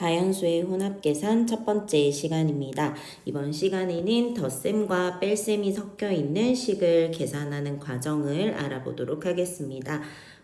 자연수의 혼합계산 첫 번째 시간입니다. 이번 시간에는 덧셈과 뺄셈이 섞여 있는 식을 계산하는 과정을 알아보도록 하겠습니다.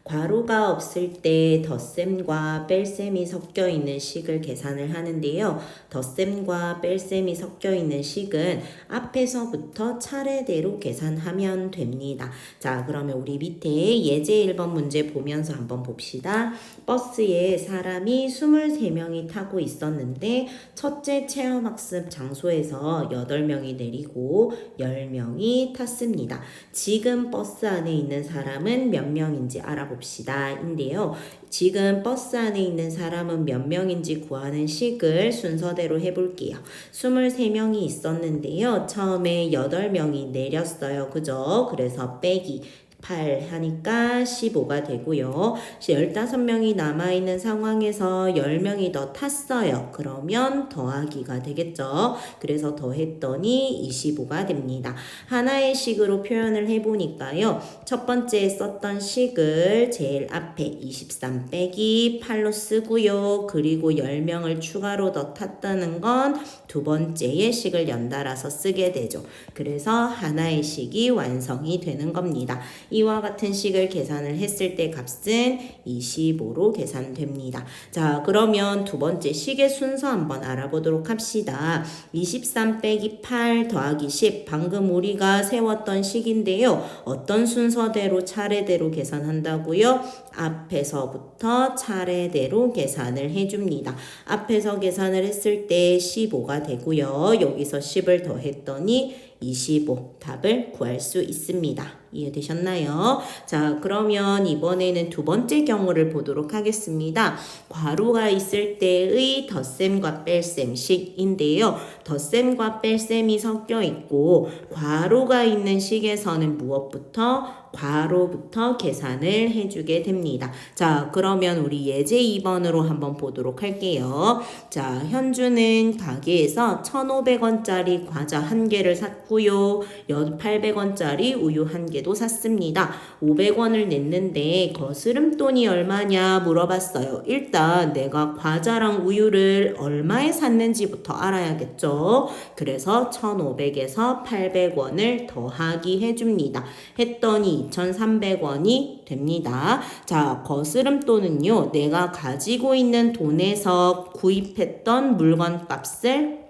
괄호가 없을 때 덧셈과 뺄셈이 섞여 있는 식을 계산을 하는데요. 덧셈과 뺄셈이 섞여 있는 식은 앞에서부터 차례대로 계산하면 됩니다. 자, 그러면 우리 밑에 예제 1번 문제 보면서 한번 봅시다. 버스에 사람이 23명이 타고 있었는데 첫째 체험학습 장소에서 8명이 내리고 10명이 탔습니다. 지금 버스 안에 있는 사람은 몇 명인지 알아 봅시다. 인데요. 지금 버스 안에 있는 사람은 몇 명인지 구하는 식을 순서대로 해볼게요. 23명이 있었는데요. 처음에 8명이 내렸어요. 그죠? 그래서 빼기. 8 하니까 15가 되고요. 15명이 남아있는 상황에서 10명이 더 탔어요. 그러면 더하기가 되겠죠. 그래서 더했더니 25가 됩니다. 하나의 식으로 표현을 해보니까요. 첫 번째 썼던 식을 제일 앞에 23 빼기 8로 쓰고요. 그리고 10명을 추가로 더 탔다는 건 두 번째의 식을 연달아서 쓰게 되죠. 그래서 하나의 식이 완성이 되는 겁니다. 이와 같은 식을 계산을 했을 때 값은 25로 계산됩니다. 자, 그러면 두 번째 식의 순서 한번 알아보도록 합시다. 23 빼기 8 더하기 10. 방금 우리가 세웠던 식인데요. 어떤 순서대로 차례대로 계산한다고요? 앞에서부터 차례대로 계산을 해줍니다. 앞에서 계산을 했을 때 15가 되고요. 여기서 10을 더했더니 25 답을 구할 수 있습니다. 이해되셨나요? 자, 그러면 이번에는 두 번째 경우를 보도록 하겠습니다. 괄호가 있을 때의 덧셈과 뺄셈식인데요. 덧셈과 뺄셈이 섞여 있고 괄호가 있는 식에서는 무엇부터 괄호부터 계산을 해주게 됩니다. 자, 그러면 우리 예제 2번으로 한번 보도록 할게요. 자, 현주는 가게에서 1,500원짜리 과자 한 개를 샀고요. 800원짜리 우유 한 개도 샀습니다. 500원을 냈는데 거스름돈이 얼마냐 물어봤어요. 일단 내가 과자랑 우유를 얼마에 샀는지부터 알아야겠죠. 그래서 1,500에서 800원을 더하기 해줍니다. 했더니 2,300원이 됩니다. 자, 거스름돈은요, 내가 가지고 있는 돈에서 구입했던 물건 값을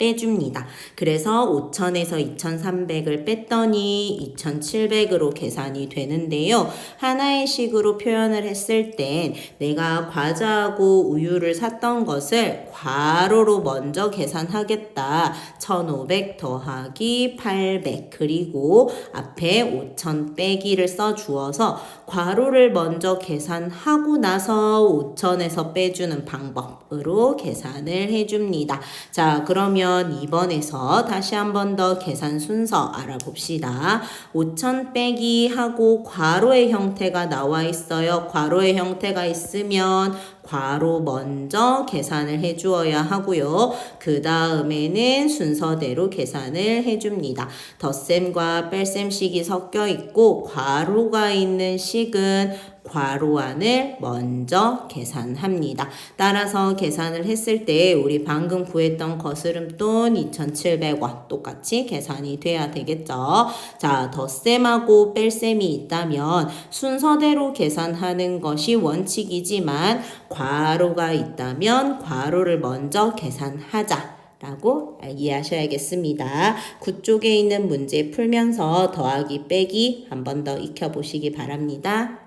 빼줍니다. 그래서 5,000에서 2,300을 뺐더니 2,700으로 계산이 되는데요. 하나의 식으로 표현을 했을 땐 내가 과자하고 우유를 샀던 것을 괄호로 먼저 계산하겠다. 1,500 더하기 800 그리고 앞에 5,000 빼기를 써 주어서 괄호를 먼저 계산하고 나서 5,000에서 빼주는 방법으로 계산을 해줍니다. 자, 그러면 2번에서 다시 한 번 더 계산 순서 알아봅시다. 5,000 빼기 하고 괄호의 형태가 나와 있어요. 괄호의 형태가 있으면 괄호 먼저 계산을 해 주어야 하고요. 그 다음에는 순서대로 계산을 해 줍니다. 덧셈과 뺄셈식이 섞여 있고 괄호가 있는 식은 괄호 안을 먼저 계산합니다. 따라서 계산을 했을 때 우리 방금 구했던 거스름돈 2,700원 똑같이 계산이 돼야 되겠죠. 자, 덧셈하고 뺄셈이 있다면 순서대로 계산하는 것이 원칙이지만 괄호가 있다면 괄호를 먼저 계산하자. 라고 이해하셔야겠습니다. 구 쪽에 있는 문제 풀면서 더하기 빼기 한 번 더 익혀보시기 바랍니다.